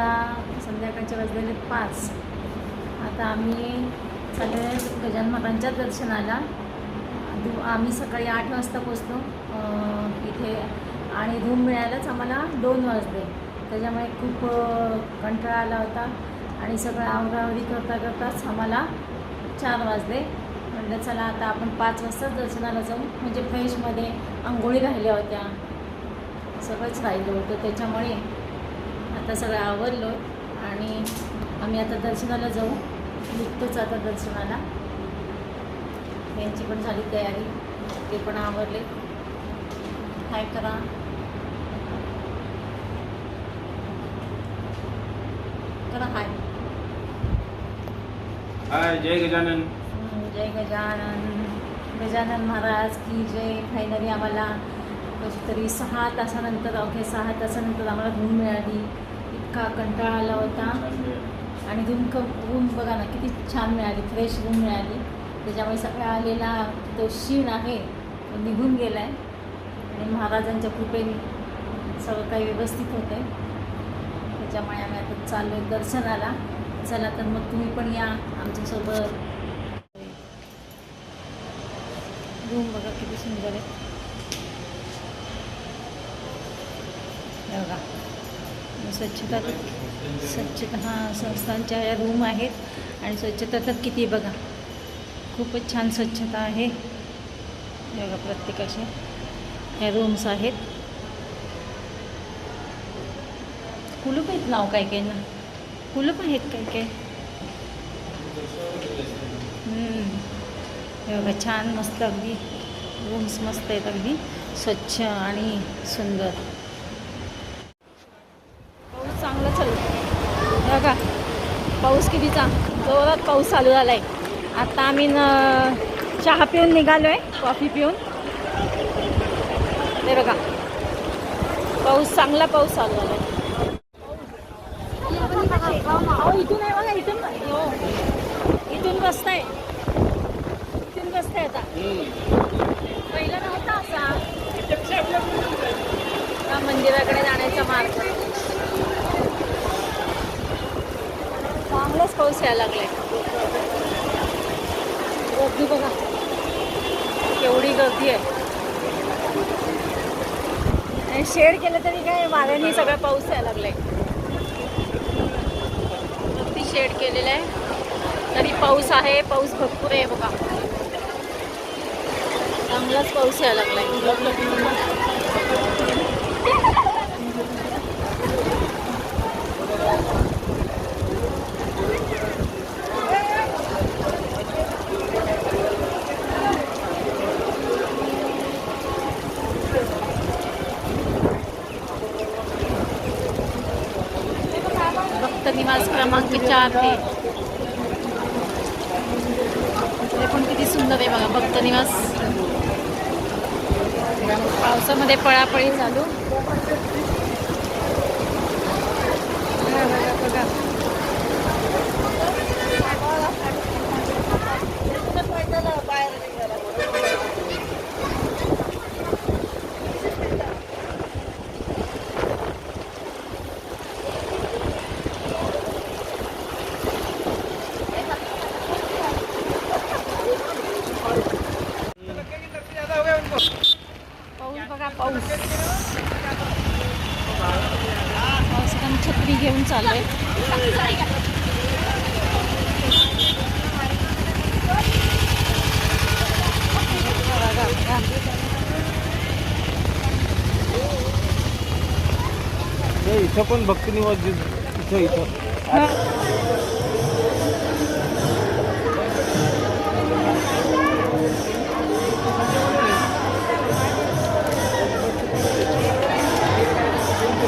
आता संध्याकाळचे वाजलेले पाच. आता आम्ही चालले गजान महाराजांच्या दर्शनाला. दु आम्ही सकाळी आठ वाजता पोचलो इथे आणि रूम मिळायलाच आम्हाला दोन वाजले. त्याच्यामुळे खूप कंटाळा आला होता. आणि सगळं आवरावरी करता करताच आम्हाला चार वाजले. म्हटलं चला आता आपण पाच वाजताच दर्शनाला जाऊ. म्हणजे फ्रेशमध्ये आंघोळी राहिल्या होत्या. सगळंच राहिलं होतं. त्याच्यामुळे आता सगळं आवरलो आणि आम्ही आता दर्शनाला जाऊ. निघतोच आता दर्शनाला. यांची पण झाली तयारी. ते पण आवरले. हाय करा. करा हाय. हाय जय गजानन. जय गजानन. गजानन महाराज की जय. फायनली आम्हाला कशी तरी सहा तासानंतर अवघे सहा तासानंतर आम्हाला रूम मिळाली. इतका कंटाळा आला होता. आणि रूम क रूम बघा ना किती छान मिळाली फ्रेश रूम मिळाली. त्याच्यामुळे सगळा आलेला तो शीण आहे तो निघून गेला आहे आणि महाराजांच्या कृपेने सगळं काही व्यवस्थित होतं आहे त्याच्यामुळे आम्ही आता चाललो आहे दर्शनाला. चला तर मग तुम्ही पण या आमच्यासोबत. रूम बघा किती सुंदर आहे. बघा. स्वच्छता तर- स्वच्छता हां संस्थांच्या या रूम आहेत आणि स्वच्छता तर किती बघा. खूपच छान स्वच्छता आहे. हे बघा प्रत्येकाचे. ह्या रूम्स आहेत. कुलूप आहेत नाव काय काय ना? कुलूप आहेत काय काय? हे बघा छान मस्त अगदी. रूम्स मस्त आहेत अगदी. स्वच्छ आणि सुंदर पाऊस चांगला चालू आहे. हे बघा पाऊस कितीचा? जोरात पाऊस चालू झाला आहे आता आम्ही न चहा पिऊन निघालो आहे कॉफी पिऊन. ते बघा. पाऊस चांगला पाऊस चालू झाला आहे इथून आहे बघा इथून. हो. इथून बसत आहे इथून बसत आहे आता. पहिला नव्हता असा. मंदिराकडे जाण्याचा मार्ग. चांगलाच पाऊस यायला लागलाय. गर्दी बघा. केवढी गर्दी आहे. आणि शेड केलं तरी काय वाऱ्याने सगळा पाऊस यायला लागलाय. अगदी शेड केलेलं आहे. तरी पाऊस आहे पाऊस भरपूर आहे बघा. चांगलाच पाऊस यायला लागलाय भक्त निवास क्रमांक ते पण किती सुंदर आहे बघा भक्त निवास पावसामध्ये पळापळी चालू. बघा, बघा, बघा. पाऊस बघा पाऊस पाऊस पण छत्री घेऊन चाललोय बघा, बघा. हे इथं पण भक्ती निवास इथं इथं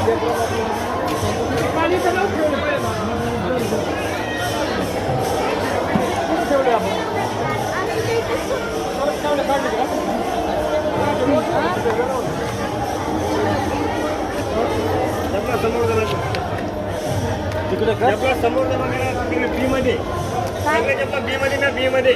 समोर तिकडे का समोर तिकडे बी मध्ये बी मध्ये ना बी मध्ये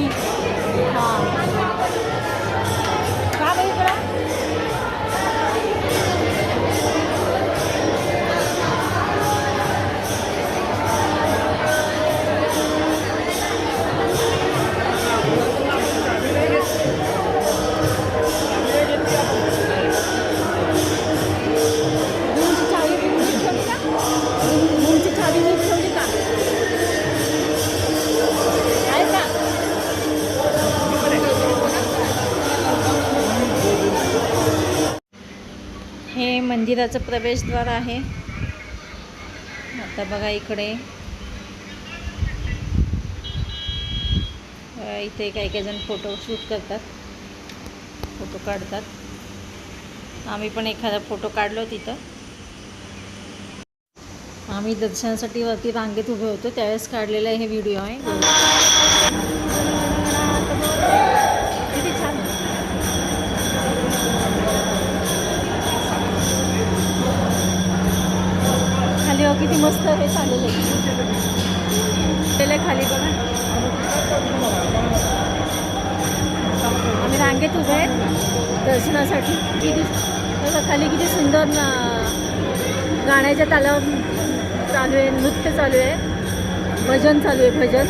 बीच हां का बघ मंदिराचं प्रवेशद्वार आहे. आता बघा इकडे. इथे काही काही जण फोटो शूट करतात. फोटो काढतात. आम्ही पण एखादा फोटो काढलो तिथं. आम्ही दर्शनासाठी वरती रांगेत उभे होतो. त्यावेळेस काढलेला हे व्हिडिओ आहे. किती मस्त हे चाललेलं आहे. खाली बघा. आम्ही रांगेत उभे आहेत दर्शनासाठी. किती बघा खाली किती सुंदर ना गाण्याच्या तालावर चालू आहे नृत्य चालू आहे. भजन चालू आहे भजन.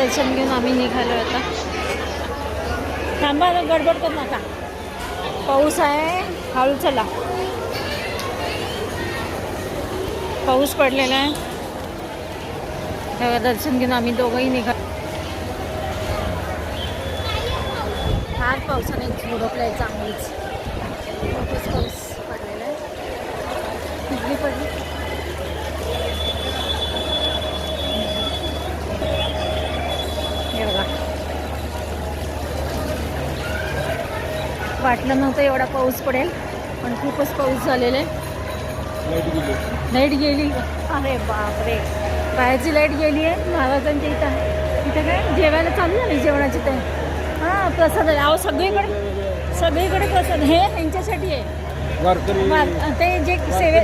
दर्शन घेऊन आम्ही निघालो आता. थांबा गडबड कर नका. पाऊस आहे हळू चला. पाऊस पडलेला आहे. तेव्हा दर्शन घेऊन आम्ही दोघंही निघा फार पावसाने आहे चांगलीच. खूपच पाऊस पडलेला आहे. पडली हे बघा वाटलं नव्हतं एवढा पाऊस पडेल पण खूपच पाऊस झालेला. आहे लाइट गेली. अरे बापरे. बाहेरची लाइट गेली आहे महाराजांच्या इथं. इथं काय? जेवायला चालू झाली जेवणाची ते. हां प्रसाद आहे. अहो सगळीकडे सगळीकडे प्रसाद. हे यांच्यासाठी आहे. ते जे सेवे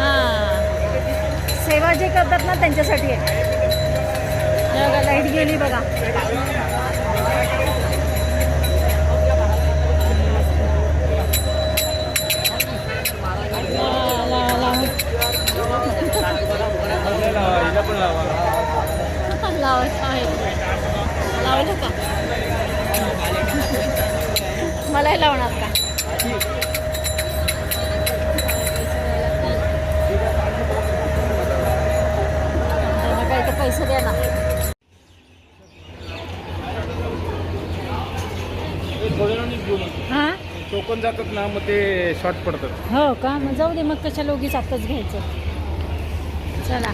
हां. सेवा जे करतात ना त्यांच्यासाठी आहे. बघा लाइट गेली बघा. हां? टोकन जातात ना मग ते शॉर्ट पडतात. हो का? मग जाऊ दे मग कशाला उगीच आत्ताच घ्यायचं. चला.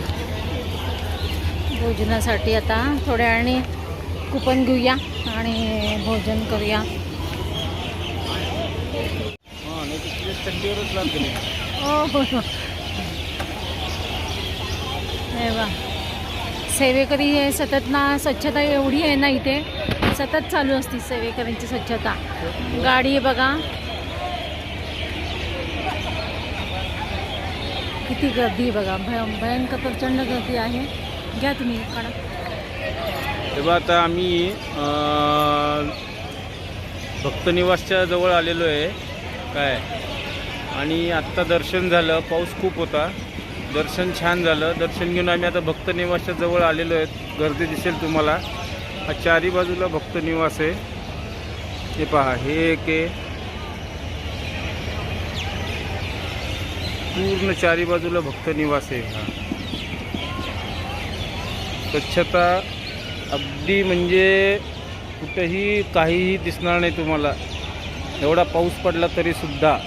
भोजनासाठी आता थोड्या वेळाने कुपन घेऊया आणि भोजन करूया. हां हो हो सेवेकरी हे सतत ना स्वच्छता एवढी आहे ना इथे. सतत चालू असते सेवेकऱ्यांची स्वच्छता गाडी बघा. किती गर्दी बघा. भय भयंकर प्रचंड गर्दी आहे. घ्या तुम्ही काढा. तेव्हा आता आम्ही भक्तनिवासच्या जवळ आलेलो आहे. काय? आणि आत्ता दर्शन झालं. पाऊस खूप होता. दर्शन छान झालं. दर्शन घेऊन आम्ही आता भक्तनिवासच्या जवळ आलेलो आहेत गर्दी दिसेल तुम्हाला. हा चारी बाजूला भक्त निवास आहे. हे पहा हे एक आहे. पूर्ण चारी बाजूला भक्त निवास आहे हा. स्वच्छता अगदी म्हणजे कुठंही काहीही दिसणार नाही तुम्हाला. एवढा पाऊस पडला तरी सुद्धा.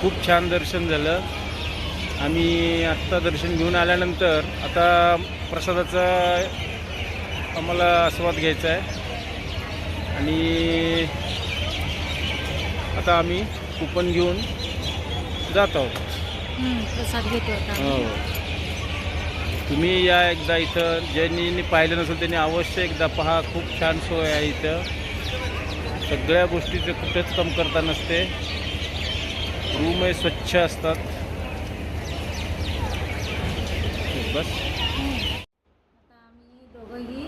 खूप छान दर्शन झालं. आम्ही आत्ता दर्शन घेऊन आल्यानंतर आता प्रसादाचा आम्हाला आस्वाद घ्यायचा आहे. आणि आता आम्ही कुपन घेऊन जात आहोत. प्रसाद घेतो हो. तुम्ही या एकदा इथं ज्यांनी पाहिलं नसेल त्यांनी अवश्य एकदा पहा. खूप छान सोय आहे इथं. सगळ्या गोष्टीचं कुठेच कमतरता नसते. रूमही स्वच्छ असतात. बस. आता आम्ही दोघंही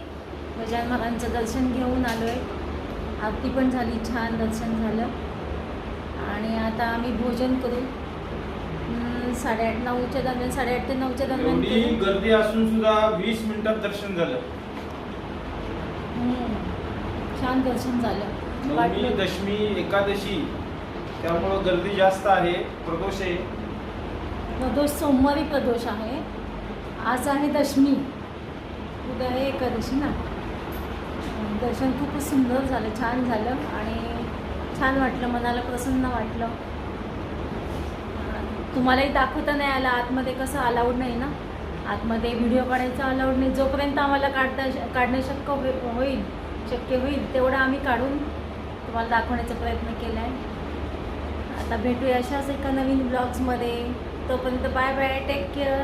गजानन महाराजांचं दर्शन घेऊन आलो आहे आरती पण झाली छान दर्शन झालं. आणि आता आम्ही भोजन करू. साडेआठ नऊच्या दरम्यान साडेआठ ते नऊच्या दरम्यान एवढी. गर्दी असून सुद्धा वीस मिनिटात दर्शन झालं. छान दर्शन झालं. नवमी दशमी एकादशी त्यामुळं गर्दी जास्त आहे प्रदोष आहे. प्रदोष सोमवारी प्रदोष आहे. आज आहे दशमी. उद्या आहे एकादशी ना. दर्शन खूपच सुंदर झालं छान झालं आणि छान वाटलं मनाला प्रसन्न वाटलं. तुम्हालाही दाखवता नाही आला आतमध्ये कसं अलाउड नाही ना. आतमध्ये व्हिडिओ काढायचा अलाउड नाही. जोपर्यंत आम्हाला काढता काढणं शक्य होई- होईल शक्य होईल तेवढं आम्ही काढून तुम्हाला दाखवण्याचा प्रयत्न केला आहे आता भेटूया अशाच एका नवीन ब्लॉग्समध्ये तोपर्यंत बाय बाय टेक केअर